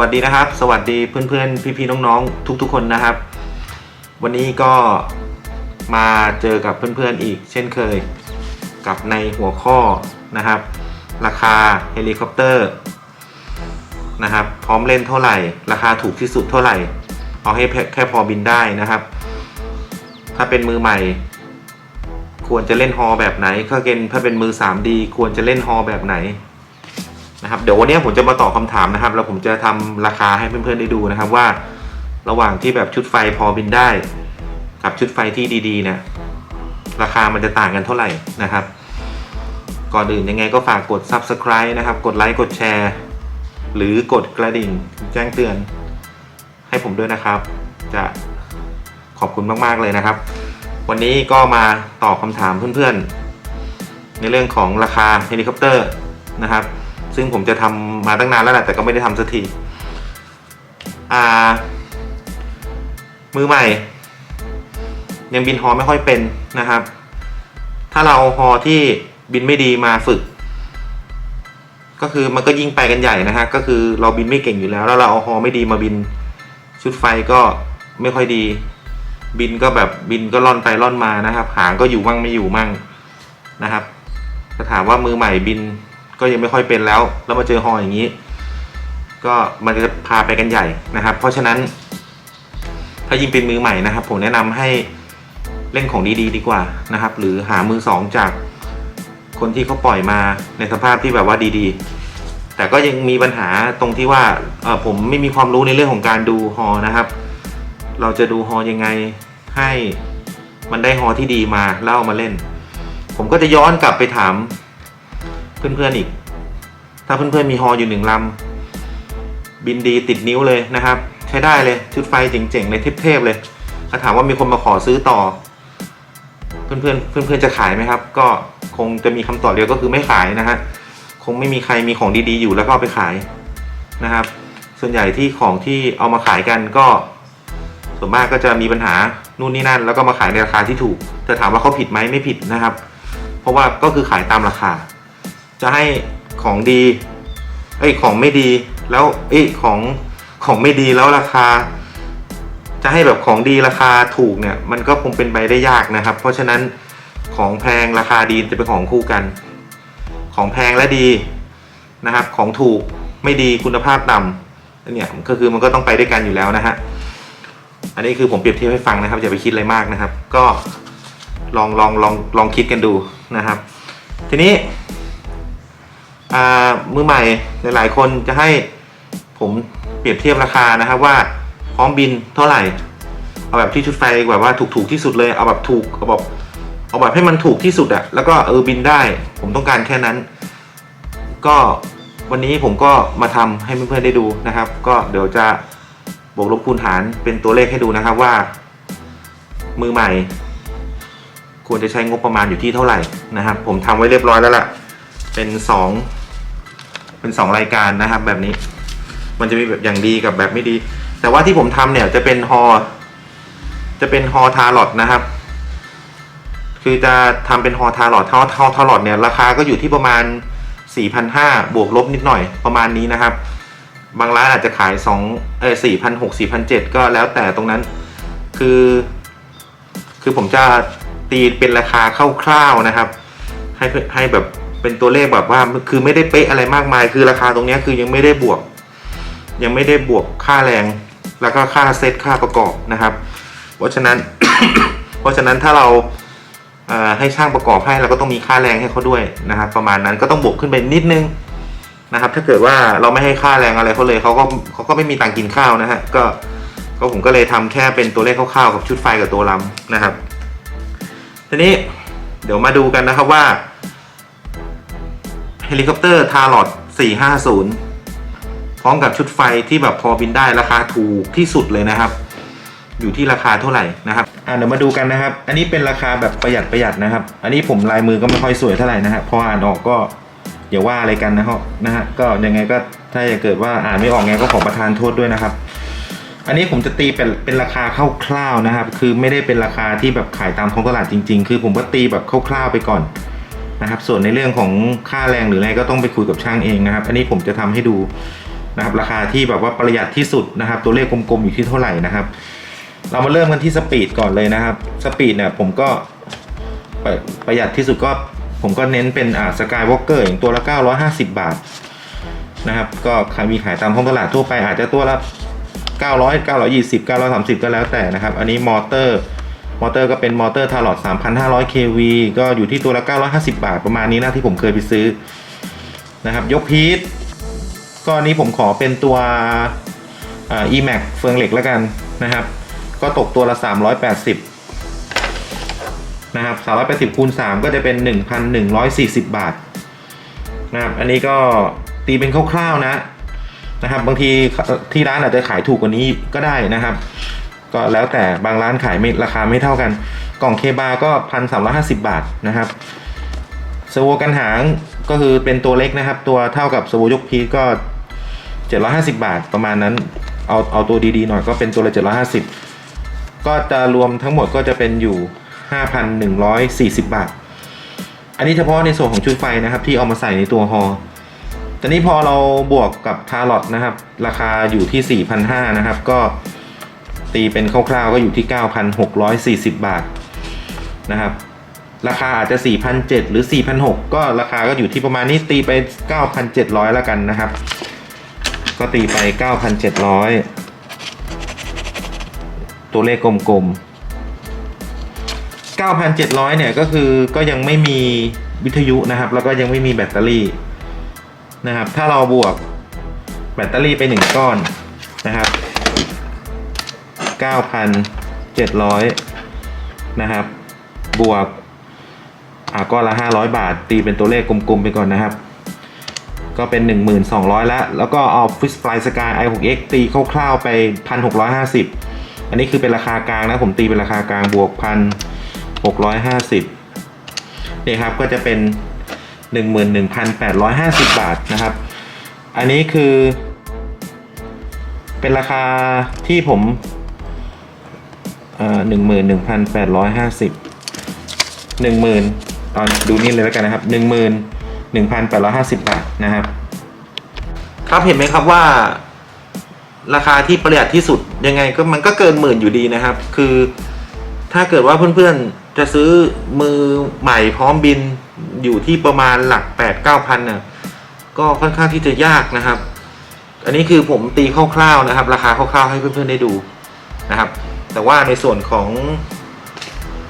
วัสดีนะครับ สวัสดีเพื่อนๆ พี่ๆ น้องๆ ทุกๆ คนนะครับ วันนี้ก็มาเจอกับเพื่อนๆ อีกเช่นเคย กับในหัวข้อนะครับ ราคาเฮลิคอปเตอร์นะครับ พร้อมเล่นเท่าไหร่ ราคาถูกที่สุดเท่าไหร่ เอาให้แค่พอบินได้นะครับ ถ้าเป็นมือใหม่ ควรจะเล่นฮอแบบไหนถ้าเป็นถ้าเป็นมือ 3D ควรจะเล่นฮอแบบไหน นะครับเดี๋ยววันนี้ผมจะมาตอบคำถามนะครับ แล้วผมจะทำราคาให้เพื่อนๆได้ดูนะครับว่า ระหว่างที่แบบชุดไฟพอบินได้ กับชุดไฟที่ดีๆเนี่ยราคามันจะต่างกันเท่าไหร่นะครับ ก่อนอื่นยังไงก็ฝากกด subscribe นะครับ กดไลค์กดแชร์ หรือกดกระดิ่งแจ้งเตือน ให้ผมด้วยนะครับ จะขอบคุณมากๆเลยนะครับ วันนี้ก็มาตอบคำถามเพื่อนๆ ในเรื่องของราคาเฮลิคอปเตอร์นะครับ ซึ่งผมจะทำมาตั้งนานแล้วแหละแต่ก็ไม่ได้ทำสักทีอ่า มือใหม่ ยังบินฮอไม่ค่อยเป็นนะครับ ถ้าเราเอาฮอที่บินไม่ดีมาฝึก ก็คือมันก็ยิ่งไปกันใหญ่นะฮะก็คือเราบินไม่เก่งอยู่แล้ว แล้วเราเอาฮอไม่ดีมาบินชุดไฟก็ไม่ค่อยดี บินก็แบบบินก็ล่อนไปล่อนมานะครับ หางก็อยู่มั่งไม่อยู่มั่งนะครับจะถามว่ามือใหม่บิน ก็ยังไม่ค่อยเป็นแล้ว แล้วมาเจอฮออย่างนี้ ก็มันจะพาไปกันใหญ่นะครับ เพราะฉะนั้น ถ้ายิ่งเป็นมือใหม่นะครับ ผมแนะนำให้เล่นของดีๆดีกว่านะครับ หรือหามือสองจากคนที่เขาปล่อยมาในสภาพที่แบบว่าดีๆ แต่ก็ยังมีปัญหาตรงที่ว่าผมไม่มีความรู้ในเรื่องของการดูฮอนะครับ เราจะดูฮอยังไงให้มันได้ฮอที่ดีมาแล้วเอามาเล่น ผมก็จะย้อนกลับไปถาม เพื่อนๆอีก ถ้าเพื่อนๆมีฮออยู่หนึ่งลำบินดีติดนิ้วเลยนะครับ ใช้ได้เลยชุดไฟเจ๋งๆเลยเทพๆเลยถ้าถามว่ามีคนมาขอซื้อต่อ เพื่อนๆเพื่อนๆจะขายไหมครับ ก็คงจะมีคำตอบเดียวก็คือไม่ขายนะฮะคงไม่มีใครมีของดีๆอยู่แล้วก็ไปขายนะครับ ส่วนใหญ่ที่ของที่เอามาขายกันก็ ส่วนมากก็จะมีปัญหานู่นนี่นั่น แล้วก็มาขายในราคาที่ถูกแต่ถามว่าเขาผิดไหมไม่ผิดนะครับ เพราะว่าก็คือขายตามราคา จะให้ของดีเอ้ของไม่ดีแล้วเอ้ของของไม่ดีแล้วราคา จะให้แบบของดีราคาถูกเนี่ย มันก็คงเป็นไปได้ยากนะครับ เพราะฉะนั้นของแพงราคาดีจะเป็นของคู่กัน ของแพงและดีนะครับ ของถูกไม่ดีคุณภาพต่ำเนี่ยก็คือมันก็ต้องไปด้วยกันอยู่แล้วนะฮะอันนี้คือผมเปรียบเทียบให้ฟังนะครับอย่าไปคิดอะไรมากนะครับ ก็ลองลองลองลองคิดกันดูนะครับ ทีนี้ มือใหม่หลาย ๆ คนจะให้ผมเปรียบเทียบราคานะครับว่าพร้อมบินเท่าไหร่ เอาแบบที่ชุดไฟแบบว่าถูกๆที่สุดเลยเอาแบบถูกเอาแบบเอาแบบให้มันถูกที่สุดอะแล้วก็เออบินได้ ผมต้องการแค่นั้น ก็วันนี้ผมก็มาทำให้เพื่อนๆได้ดูนะครับ ก็เดี๋ยวจะบวกลบคูณหารเป็นตัวเลขให้ดูนะครับว่า มือใหม่ ควรจะใช้งบประมาณอยู่ที่เท่าไหร่นะครับ ผมทำไว้เรียบร้อยแล้วล่ะ เป็นสอง เป็นสองรายการนะครับแบบนี้ มันจะมีแบบอย่างดีกับแบบไม่ดี แต่ว่าที่ผมทำเนี่ยจะเป็นฮอจะเป็นฮอทาร์ลอตนะครับ คือจะทำเป็นฮอทาร์ลอตฮอทาทาร์ลอตเนี่ยราคาก็อยู่ที่ประมาณ4,500บวกลบนิดหน่อยประมาณนี้นะครับ บางร้านอาจจะขาย2เออ4,600 4,700ก็แล้วแต่ตรงนั้น คือ คือผมจะตีเป็นราคาคร่าวๆนะครับ ให้ให้แบบ เป็นตัวเลขแบบว่าคือไม่ได้เป๊ะอะไรมากมาย คือราคาตรงนี้คือยังไม่ได้บวก ยังไม่ได้บวกค่าแรง แล้วก็ค่าเซตค่าประกอบนะครับ เพราะฉะนั้น เพราะฉะนั้นถ้าเราให้ช่างประกอบให้เราก็ต้องมีค่าแรงให้เขาด้วยนะครับ ประมาณนั้นก็ต้องบวกขึ้นไปนิดนึงนะครับ ถ้าเกิดว่าเราไม่ให้ค่าแรงอะไรเขาเลยเขาก็เขาก็ไม่มีตังค์กินข้าวนะฮะก็ก็ผมก็เลยทำแค่เป็นตัวเลขคร่าวๆกับชุดไฟกับตัวลำนะครับ ทีนี้เดี๋ยวมาดูกันนะครับว่า เฮลิคอปเตอร์ทาร์ลอต450 พร้อมกับชุดไฟที่แบบพอบินได้ราคาถูกที่สุดเลยนะครับ อยู่ที่ราคาเท่าไหร่นะครับอ่าเดี๋ยวมาดูกันนะครับ อันนี้เป็นราคาแบบประหยัดประหยัดนะครับ อันนี้ผมลายมือก็ไม่ค่อยสวยเท่าไหร่นะฮะพออ่านออกก็อย่าว่าอะไรกันนะครับนะฮะก็ยังไงก็ถ้าเกิดว่าอ่านไม่ออกไงก็ขอประทานโทษด้วยนะครับ อันนี้ผมจะตีเป็นเป็นราคาคร่าวๆนะครับ คือไม่ได้เป็นราคาที่แบบขายตามท้องตลาดจริง ๆ คือผมก็ตีแบบคร่าวๆไปก่อน นะครับ ส่วนในเรื่องของค่าแรงหรืออะไรก็ต้องไปคุยกับช่างเองนะครับ อันนี้ผมจะทำให้ดูนะครับ ราคาที่แบบว่าประหยัดที่สุดนะครับ ตัวเลขกลมๆอยู่ที่เท่าไหร่นะครับ เรามาเริ่มกันที่สปีดก่อนเลยนะครับ สปีดเนี่ยผมก็ประประหยัดที่สุดก็ผมก็เน้นเป็นอ่าสกายวอล์กเกอร์อย่างตัวละ 950 บาทนะครับ ก็ขายมีขายตามท้องตลาดทั่วไปอาจจะตัวละ900 920 930 ก็แล้วแต่นะครับ อันนี้มอเตอร์ มอเตอร์ก็เป็นมอเตอร์ทาร์ลอด3,500 kV ก็อยู่ที่ตัวละ 950 บาท ประมาณนี้นะที่ผมเคยไปซื้อนะครับ ยกพีทก็อันนี้ผมขอเป็นตัวอ่า e-max เฟืองเหล็กแล้วกันนะครับ ก็ตกตัวละ 380 นะครับ 380คูณ3ก็จะเป็น 1,140 บาทนะครับ อันนี้ก็ตีเป็นคร่าวๆนะนะครับ บางทีที่ร้านอาจจะขายถูกกว่านี้ก็ได้นะครับ ก็แล้วแต่บางร้านขายไม่ราคาไม่เท่ากัน กล่องเคบาก็พันสามร้อยห้าสิบาทนะครับสวกันหางก็คือเป็นตัวเล็กนะครับ ตัวเท่ากับสวยกพีก็เจ็ดร้อยห้าสิบาทประมาณนั้น เอาเอาตัวดีๆหน่อยก็เป็นตัวละเจ็ดร้อยห้าสิบก็จะรวมทั้งหมดก็จะเป็นอยู่ห้าพันหนึ่งร้อยสี่สิบบาท อันนี้เฉพาะในส่วนของชุดไฟนะครับที่เอามาใส่ในตัวฮอตอนนี้พอเราบวกกับทาร์ลอตนะครับ ราคาอยู่ที่ 4,500นะครับ ก็ ตีเป็นคร่าวๆก็อยู่ที่ 9,640 บาทนะครับ ราคาอาจจะ 4,700 หรือ 4,600 ก็ราคาก็อยู่ที่ประมาณนี้ตีไป 9,700 แล้วกันนะครับ ก็ตีไป 9,700 ตัวเลขกลมๆ9,700 เนี่ยก็คือก็ยังไม่มีวิทยุนะครับ แล้วก็ยังไม่มีแบตเตอรี่นะครับ ถ้าเราบวกแบตเตอรี่ไปหนึ่งก้อนนะครับ 9,700 นะครับ บวกอ่าก้อนละ 500 บาท ตีเป็นตัวเลขกลมๆไปก่อนนะครับ ก็เป็น 1,200 แล้ว แล้วก็เอาฟิสฟลายสกาย i6x ตีคร่าวๆไป 1,650 อันนี้คือเป็นราคากลางนะ ผมตีเป็นราคากลางบวก 1,650นี่ครับก็จะเป็น 11,850 บาทนะครับ อันนี้คือเป็นราคาที่ผม หนึ่งหมื่นหนึ่งพันแปดร้อยห้าสิบหนึ่งหมื่นตอนดูนี่เลยแล้วกันนะครับหนึ่งหมื่นหนึ่งพันแปดร้อยห้าสิบบาทนะครับ ครับเห็นไหมครับว่า ราคาที่ประหยัดที่สุดยังไงก็มันก็เกินหมื่นอยู่ดีนะครับ คือถ้าเกิดว่าเพื่อนๆจะซื้อมือใหม่พร้อมบินอยู่ที่ประมาณหลักแปดเก้าพันเนี่ยก็ค่อนข้างที่จะยากนะครับ อันนี้คือผมตีคร่าวๆนะครับ ราคาคร่าวๆให้เพื่อนๆได้ดูนะครับ แต่ว่าในส่วนของ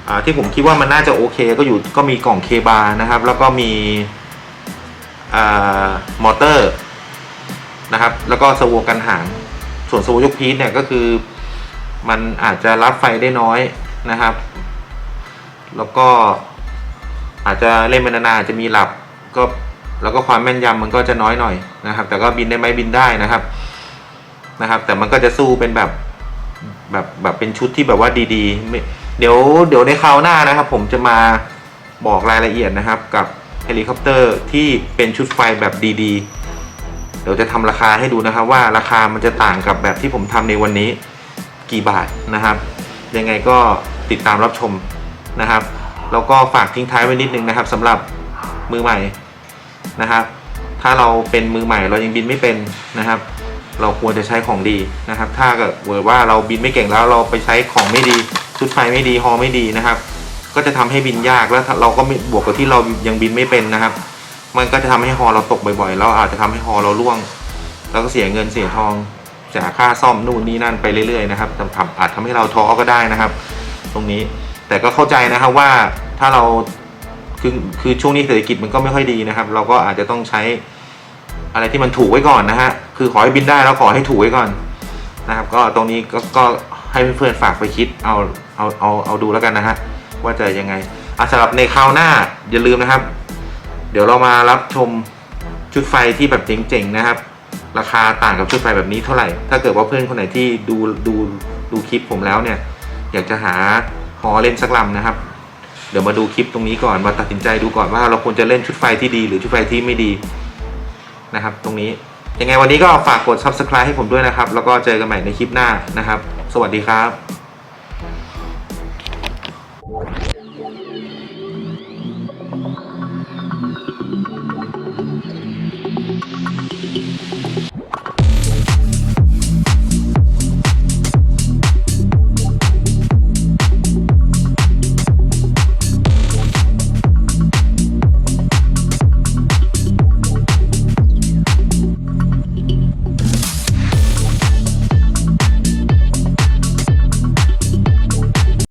อที่ผมคิดว่ามันน่าจะโอเค ก็อยู่ก็มีกล่องเคบานะครับ แล้วก็มีอมอเตอร์นะครับ แล้วก็สวกันหาง ส่วนสวยุกพีชเนี่ยก็คือมันอาจจะรับไฟได้น้อยนะครับ แล้วก็อาจจะเล่นไปนานๆอาจจะมีหลับก็แล้วก็ความแม่นยำมันก็จะน้อยหน่อยนะครับ แต่ก็บินได้ไหมบินได้นะครับนะครับ แต่มันก็จะสู้เป็นแบบ แบบแบบเป็นชุดที่แบบว่าดีๆ เดี๋ยวเดี๋ยวในคราวหน้านะครับ ผมจะมาบอกรายละเอียดนะครับ กับเฮลิคอปเตอร์ที่เป็นชุดไฟแบบดีๆ เดี๋ยวจะทำราคาให้ดูนะครับ ว่าราคามันจะต่างกับแบบที่ผมทำในวันนี้กี่บาทนะครับ ยังไงก็ติดตามรับชมนะครับแล้วก็ฝากทิ้งท้ายไว้นิดนึงนะครับสำหรับมือใหม่นะครับ ถ้าเราเป็นมือใหม่เรายังบินไม่เป็นนะครับ เราควรจะใช้ของดีนะครับ ถ้าเกิดว่าเราบินไม่เก่งแล้วเราไปใช้ของไม่ดีชุดไฟไม่ดีฮอไม่ดีนะครับ ก็จะทำให้บินยากแล้วเราก็บวกกับที่เรายังบินไม่เป็นนะครับ มันก็จะทำให้ฮอเราตกบ่อยๆแล้วอาจจะทำให้ฮอเราร่วง แล้วก็เสียเงินเสียทองจากค่าซ่อมนู่นนี่นั่นไปเรื่อยๆนะครับทำอาจทำให้เราท้อก็ได้นะครับ ตรงนี้แต่ก็เข้าใจนะครับว่าถ้าเราคือคือช่วงนี้เศรษฐกิจมันก็ไม่ค่อยดีนะครับ เราก็อาจจะต้องใช้อะไรที่มันถูกไว้ก่อนนะฮะ คือขอให้บินได้แล้วขอให้ถูกไว้ก่อนนะครับ ก็ตรงนี้ก็ก็ให้เพื่อนๆฝากไปคิดเอาเอาเอาเอาดูแล้วกันนะฮะว่าจะยังไงอะสำหรับในคราวหน้าอย่าลืมนะครับ เดี๋ยวเรามารับชมชุดไฟที่แบบเจ๋งๆนะครับ ราคาต่างกับชุดไฟแบบนี้เท่าไหร่ ถ้าเกิดว่าเพื่อนคนไหนที่ดูดูดูคลิปผมแล้วเนี่ย อยากจะหาฮอเล่นสักลำนะครับ เดี๋ยวมาดูคลิปตรงนี้ก่อนมาตัดสินใจดูก่อนว่าเราควรจะเล่นชุดไฟที่ดีหรือชุดไฟที่ไม่ดีนะครับ ตรงนี้ ยังไงวันนี้ก็ฝากกด subscribe ให้ผมด้วยนะครับ แล้วก็เจอกันใหม่ในคลิปหน้านะครับ สวัสดีครับ